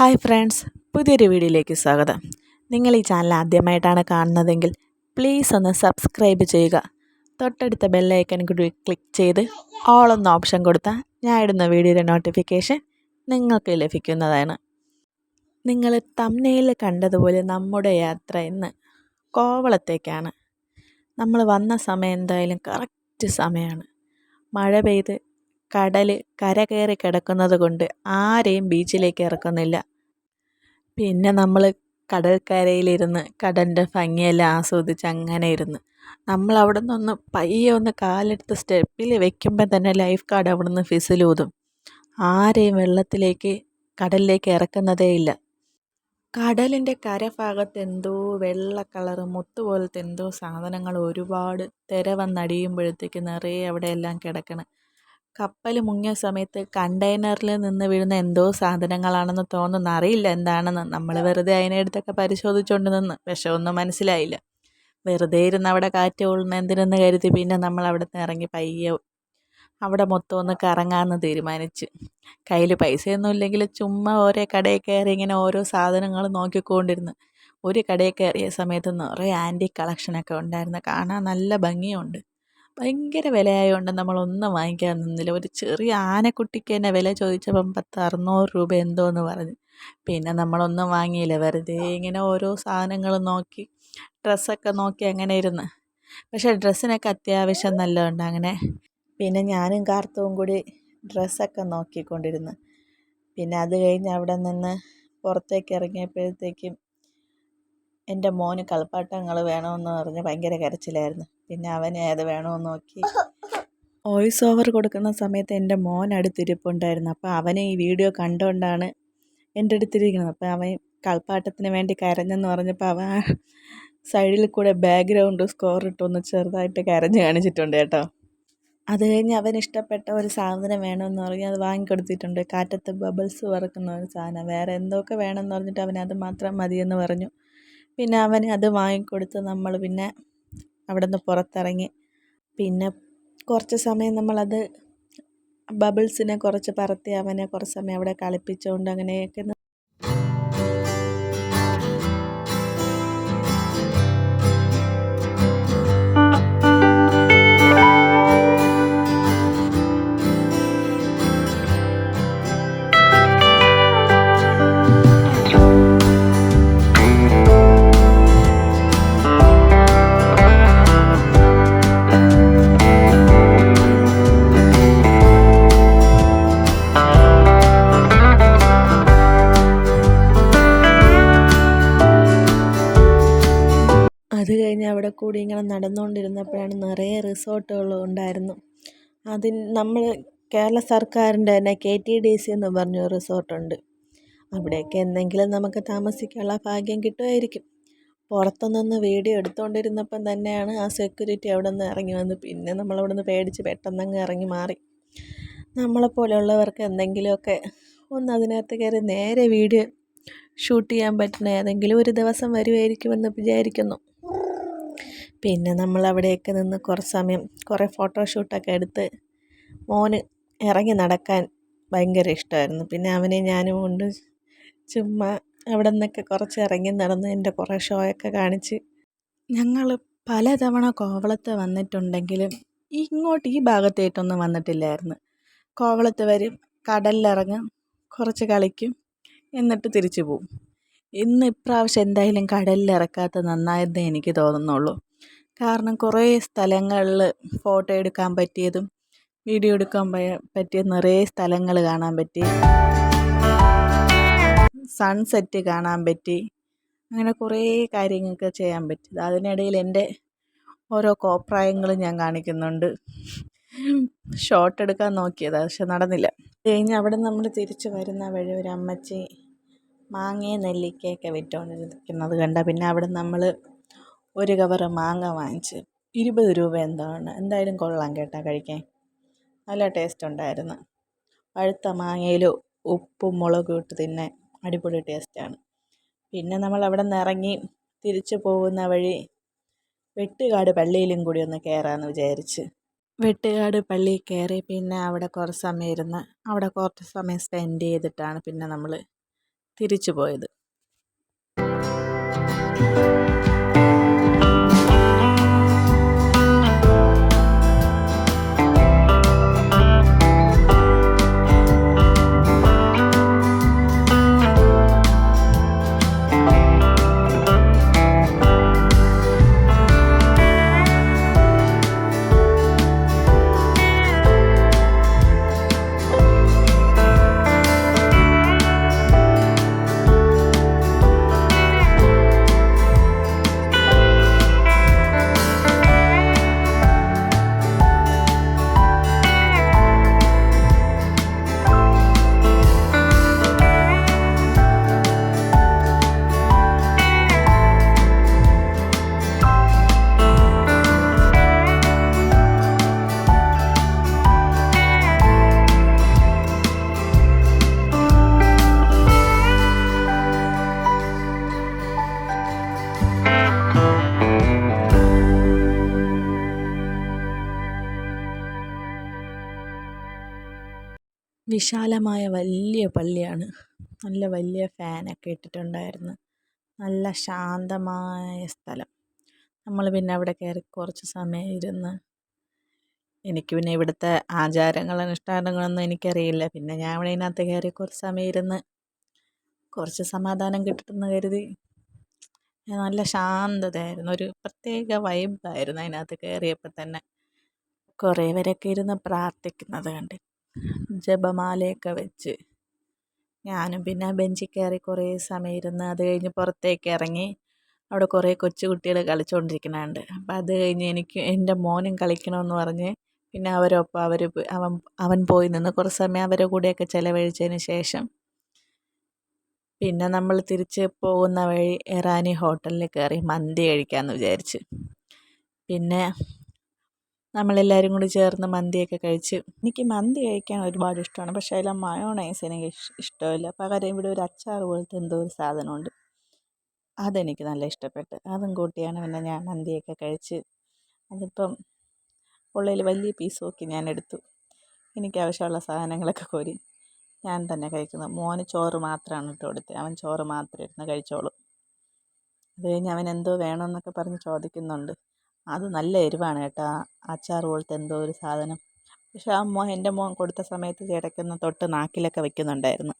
Hi friends പുതിയൊരു വീഡിയോയിലേക്ക് സ്വാഗതം. നിങ്ങൾ ഈ ചാനൽ ആദ്യമായിട്ടാണ് കാണുന്നതെങ്കിൽ പ്ലീസ് ഒന്ന് സബ്സ്ക്രൈബ് ചെയ്യുക. തൊട്ടടുത്ത ബെല്ലൈക്കൻ കൂടി ക്ലിക്ക് ചെയ്ത് ഓൾ എന്ന ഓപ്ഷൻ കൊടുത്താൽ ഞാൻ ഇടുന്ന വീഡിയോയുടെ നോട്ടിഫിക്കേഷൻ നിങ്ങൾക്ക് ലഭിക്കുന്നതാണ്. നിങ്ങൾ തമ്മനയിൽ കണ്ടതുപോലെ നമ്മുടെ യാത്ര ഇന്ന് കോവളത്തേക്കാണ്. നമ്മൾ വന്ന സമയം എന്തായാലും കറക്റ്റ് സമയമാണ്. മഴ പെയ്ത് കടൽ കര കയറി കിടക്കുന്നത് കൊണ്ട് ആരെയും ബീച്ചിലേക്ക് ഇറക്കുന്നില്ല. പിന്നെ നമ്മൾ കടൽക്കരയിലിരുന്ന് കടലിന്റെ ഭംഗിയെല്ലാം ആസ്വദിച്ച് അങ്ങനെ ഇരുന്ന്. നമ്മൾ അവിടെ നിന്നൊന്ന് പയ്യെ ഒന്ന് കാലെടുത്ത് സ്റ്റെപ്പിൽ വെക്കുമ്പോൾ തന്നെ ലൈഫ് ഗാർഡ് അവിടെ നിന്ന് ഫിസിലൂതും. ആരെയും വെള്ളത്തിലേക്ക് കടലിലേക്ക് ഇറക്കുന്നതേ ഇല്ല. കടലിന്റെ കരഭാഗത്ത് എന്തോ വെള്ള കളറ് മുത്ത് പോലത്തെ എന്തോ സാധനങ്ങൾ ഒരുപാട് തിര വന്നടിയുമ്പോഴത്തേക്ക് നിറയെ അവിടെയെല്ലാം കിടക്കണം. കപ്പൽ മുങ്ങിയ സമയത്ത് കണ്ടെയ്നറിൽ നിന്ന് വീഴുന്ന എന്തോ സാധനങ്ങളാണെന്ന് തോന്നുന്നു. അറിയില്ല എന്താണെന്ന്. നമ്മൾ വെറുതെ അതിനെ അതിനെടുത്തൊക്കെ പരിശോധിച്ചുകൊണ്ട് നിന്ന് പക്ഷേ ഒന്നും മനസ്സിലായില്ല. വെറുതെ ഇരുന്ന് അവിടെ കാറ്റ് കൊള്ളുന്ന എന്തിനെന്ന് കരുതി പിന്നെ നമ്മൾ അവിടെ നിന്ന് ഇറങ്ങി പയ്യെ അവിടെ മൊത്തം ഒന്ന് കറങ്ങാമെന്ന് തീരുമാനിച്ച്. കയ്യിൽ പൈസയൊന്നും ഇല്ലെങ്കിൽ ചുമ്മാ ഓരോ കടയിൽ കയറി ഇങ്ങനെ ഓരോ സാധനങ്ങൾ നോക്കിക്കൊണ്ടിരുന്ന്. ഒരു കടയിൽ കയറിയ സമയത്ത് നിറയെ ആന്റി കളക്ഷനൊക്കെ ഉണ്ടായിരുന്നു. കാണാൻ നല്ല ഭംഗിയുണ്ട്. ഭയങ്കര വിലയായതുകൊണ്ട് നമ്മളൊന്നും വാങ്ങിക്കാൻ നിന്നില്ല. ഒരു ചെറിയ ആനക്കുട്ടിക്ക് തന്നെ വില ചോദിച്ചപ്പം പത്ത് അറുന്നൂറ് രൂപ എന്തോ എന്ന് പറഞ്ഞു. പിന്നെ നമ്മളൊന്നും വാങ്ങിയില്ല. വെറുതെ ഇങ്ങനെ ഓരോ സാധനങ്ങൾ നോക്കി ഡ്രസ്സൊക്കെ നോക്കി അങ്ങനെ ഇരുന്ന്. പക്ഷേ ഡ്രസ്സിനൊക്കെ അത്യാവശ്യം നല്ലതുണ്ട് അങ്ങനെ. പിന്നെ ഞാനും കാർത്തവും കൂടി ഡ്രസ്സൊക്കെ നോക്കിക്കൊണ്ടിരുന്നു. പിന്നെ അത് കഴിഞ്ഞ് അവിടെ നിന്ന് പുറത്തേക്ക് ഇറങ്ങിയപ്പോഴത്തേക്കും എന്റെ മോന് കളിപ്പാട്ടങ്ങൾ വേണമെന്ന് പറഞ്ഞ് ഭയങ്കര കരച്ചിലായിരുന്നു. പിന്നെ അവന് ഏത് വേണമെന്ന് നോക്കി. വോയിസ് ഓവർ കൊടുക്കുന്ന സമയത്ത് എന്റെ മോൻ അടുത്തിരിപ്പുണ്ടായിരുന്നു. അപ്പോൾ അവനെ ഈ വീഡിയോ കണ്ടുകൊണ്ടാണ് എന്റെ അടുത്തിരിക്കുന്നത്. അപ്പോൾ അവൻ കളിപ്പാട്ടത്തിന് വേണ്ടി കരഞ്ഞെന്ന് പറഞ്ഞപ്പോൾ അവൻ സൈഡിൽ കൂടെ ബാക്ക്ഗ്രൗണ്ട് സ്കോർ ഇട്ടൊന്ന് ചെറുതായിട്ട് കരഞ്ഞ് കാണിച്ചിട്ടുണ്ട് കേട്ടോ. അത് കഴിഞ്ഞ് അവന് ഇഷ്ടപ്പെട്ട ഒരു സാധനം വേണമെന്ന് പറഞ്ഞ് അത് വാങ്ങിക്കൊടുത്തിട്ടുണ്ട്. കാറ്റത്ത് ബബിൾസ് വറക്കുന്ന ഒരു സാധനം. വേറെ എന്തൊക്കെ വേണമെന്ന് പറഞ്ഞിട്ട് അവൻ അത് മാത്രം മതിയെന്ന് പറഞ്ഞു. പിന്നെ അവന് അത് വാങ്ങിക്കൊടുത്ത് നമ്മൾ പിന്നെ അവിടെ നിന്ന് പുറത്തിറങ്ങി. പിന്നെ കുറച്ച് സമയം നമ്മളത് ബബിൾസിനെ കുറച്ച് പറത്തി അവനെ കുറച്ച് സമയം അവിടെ കളിപ്പിച്ചുകൊണ്ട് അങ്ങനെയൊക്കെ കഴിഞ്ഞ് അവിടെ കൂടി ഇങ്ങനെ നടന്നുകൊണ്ടിരുന്നപ്പോഴാണ് നിറയെ റിസോർട്ടുകൾ ഉണ്ടായിരുന്നു. അതിന് നമ്മൾ കേരള സർക്കാരിന്റെ തന്നെ കെ ടി ഡി സി എന്ന് പറഞ്ഞ റിസോർട്ടുണ്ട്. അവിടെയൊക്കെ എന്തെങ്കിലും നമുക്ക് താമസിക്കാനുള്ള ഭാഗ്യം കിട്ടുമായിരിക്കും. പുറത്തുനിന്ന് വീഡിയോ എടുത്തുകൊണ്ടിരുന്നപ്പം തന്നെയാണ് ആ സെക്യൂരിറ്റി അവിടെ നിന്ന് ഇറങ്ങി വന്ന് പിന്നെ നമ്മളവിടെ നിന്ന് പേടിച്ച് പെട്ടെന്നങ്ങ് ഇറങ്ങി മാറി. നമ്മളെപ്പോലെയുള്ളവർക്ക് എന്തെങ്കിലുമൊക്കെ ഒന്ന് അതിനകത്ത് കയറി നേരെ വീഡിയോ ഷൂട്ട് ചെയ്യാൻ പറ്റുന്ന ഏതെങ്കിലും ഒരു ദിവസം വരുമായിരിക്കുമെന്ന് വിചാരിക്കുന്നു. പിന്നെ നമ്മൾ അവിടെയൊക്കെ നിന്ന് കുറച്ച് സമയം കുറേ ഫോട്ടോഷൂട്ടൊക്കെ എടുത്ത് മോന് ഇറങ്ങി നടക്കാൻ ഭയങ്കര ഇഷ്ടമായിരുന്നു. പിന്നെ അവനെ ഞാനും കൊണ്ട് ചുമ്മാ അവിടെ നിന്നൊക്കെ കുറച്ച് ഇറങ്ങി നടന്ന് എന്റെ കുറേ ഷോയൊക്കെ കാണിച്ച് ഞങ്ങൾ പലതവണ കോവളത്ത് വന്നിട്ടുണ്ടെങ്കിലും ഇങ്ങോട്ട് ഈ ഭാഗത്തായിട്ടൊന്നും വന്നിട്ടില്ലായിരുന്നു. കോവളത്ത് വരും കടലിലിറങ്ങും കുറച്ച് കളിക്കും എന്നിട്ട് തിരിച്ചു പോവും. ഇന്ന് ഇപ്രാവശ്യം എന്തായാലും കടലിൽ ഇറക്കാത്തത് നന്നായെന്നേ എനിക്ക് തോന്നുന്നുള്ളൂ. കാരണം കുറേ സ്ഥലങ്ങളിൽ ഫോട്ടോ എടുക്കാൻ പറ്റിയതും വീഡിയോ എടുക്കാൻ പറ്റിയ നിറയെ സ്ഥലങ്ങൾ കാണാൻ പറ്റി. സൺസെറ്റ് കാണാൻ പറ്റി. അങ്ങനെ കുറേ കാര്യങ്ങൾക്ക് ചെയ്യാൻ പറ്റി. അതിനിടയിൽ എന്റെ ഓരോ കോപ്രായങ്ങളും ഞാൻ കാണിക്കുന്നുണ്ട്. ഷോട്ട് എടുക്കാൻ നോക്കിയതാണ് പക്ഷെ നടന്നില്ല. കഴിഞ്ഞ് അവിടെ നമ്മൾ തിരിച്ച് വരുന്ന വഴി ഒരു അമ്മച്ചി മാങ്ങയും നെല്ലിക്കയൊക്കെ വിറ്റുകൊണ്ടിരിക്കുന്നത് കണ്ട. പിന്നെ അവിടെ നമ്മൾ ഒരു കവറ് മാങ്ങ വാങ്ങിച്ച് ഇരുപത് രൂപ എന്താണ് എന്തായാലും കൊള്ളാം കേട്ടോ കഴിക്കാൻ. നല്ല ടേസ്റ്റ് ഉണ്ടായിരുന്നു. പഴുത്ത മാങ്ങയിൽ ഉപ്പും മുളകും ഇട്ട് തിന്നെ അടിപൊളി ടേസ്റ്റാണ് പിന്നെ നമ്മൾ അവിടെ നിന്ന് ഇറങ്ങി തിരിച്ചു പോകുന്ന വഴി വെട്ടുകാട് പള്ളിയിലും കൂടി ഒന്ന് കയറാമെന്ന് വിചാരിച്ച്. വെട്ടുകാട് പള്ളി കയറി പിന്നെ അവിടെ കുറച്ച് സമയം ഇരുന്ന് അവിടെ കുറച്ച് സമയം സ്പെൻഡ് ചെയ്തിട്ടാണ് പിന്നെ നമ്മൾ തിരിച്ചു പോയത്. വിശാലമായ വലിയ പള്ളിയാണ്. നല്ല വലിയ ഫാനൊക്കെ ഇട്ടിട്ടുണ്ടായിരുന്നു. നല്ല ശാന്തമായ സ്ഥലം. നമ്മൾ പിന്നെ അവിടെ കയറി കുറച്ച് സമയം ഇരുന്ന്. എനിക്ക് പിന്നെ ഇവിടുത്തെ ആചാരങ്ങൾ അനുഷ്ഠാനങ്ങളൊന്നും എനിക്കറിയില്ല. പിന്നെ ഞാൻ അവിടെ ഇതിനകത്ത് കയറി കുറച്ച് സമയം ഇരുന്ന് കുറച്ച് സമാധാനം കിട്ടുമെന്ന് കരുതി. നല്ല ശാന്തതയായിരുന്നു. ഒരു പ്രത്യേക വൈബായിരുന്നു അതിനകത്ത് കയറിയപ്പോൾ തന്നെ. കുറേ പേരൊക്കെ ഇരുന്ന് പ്രാർത്ഥിക്കുന്നത് കണ്ട്. ജപമാലയൊക്കെ വെച്ച്. ഞാനും പിന്നെ ബെഞ്ചിൽ കയറി കുറേ സമയം ഇരുന്ന് അത് കഴിഞ്ഞ് പുറത്തേക്ക് ഇറങ്ങി അവിടെ കുറേ കൊച്ചു കണ്ട് അപ്പം അത് കഴിഞ്ഞ് എനിക്ക് എന്റെ മോനും കളിക്കണമെന്ന് പറഞ്ഞ് പിന്നെ അവരൊപ്പം അവർ അവൻ അവൻ പോയി നിന്ന് കുറച്ച് സമയം അവരുടെ കൂടെയൊക്കെ ചിലവഴിച്ചതിന് ശേഷം പിന്നെ നമ്മൾ തിരിച്ച് പോകുന്ന വഴി ഇറാനി ഹോട്ടലിൽ കയറി മന്തി കഴിക്കാമെന്ന് വിചാരിച്ച്. പിന്നെ നമ്മളെല്ലാവരും കൂടി ചേർന്ന് മന്തിയൊക്കെ കഴിച്ച് എനിക്ക് മന്തി കഴിക്കാൻ ഒരുപാട് ഇഷ്ടമാണ്. പക്ഷേ അതിൽ മയോണൈസ് എനിക്ക് ഇഷ്ടമില്ല. പകരം ഇവിടെ ഒരു അച്ചാർ പോലത്തെ എന്തോ ഒരു സാധനമുണ്ട്. അതെനിക്ക് നല്ല ഇഷ്ടപ്പെട്ട്. അതും കൂട്ടിയാണ് പിന്നെ ഞാൻ മന്തിയൊക്കെ കഴിച്ച് അതിപ്പം ഉള്ളതിൽ വലിയ പീസ് നോക്കി ഞാൻ എടുത്തു. എനിക്ക് ആവശ്യമുള്ള സാധനങ്ങളൊക്കെ കോരി ഞാൻ തന്നെ കഴിക്കുന്നത് മോന് ചോറ് മാത്രമാണ് ഇട്ട് കൊടുത്തത് അവൻ ചോറ് മാത്രം ഇരുന്ന് കഴിച്ചോളും. അത് കഴിഞ്ഞ് അവൻ എന്തോ വേണമെന്നൊക്കെ പറഞ്ഞ് ചോദിക്കുന്നുണ്ട്. അത് നല്ല എരിവാണ് കേട്ടോ. അച്ചാർ പോലത്തെ എന്തോ ഒരു സാധനം. പക്ഷേ ആ എന്റെ മോൻ കൊടുത്ത സമയത്ത് ഇടയ്ക്കൊന്ന് തൊട്ട് നാക്കിലൊക്കെ വയ്ക്കുന്നുണ്ടായിരുന്നു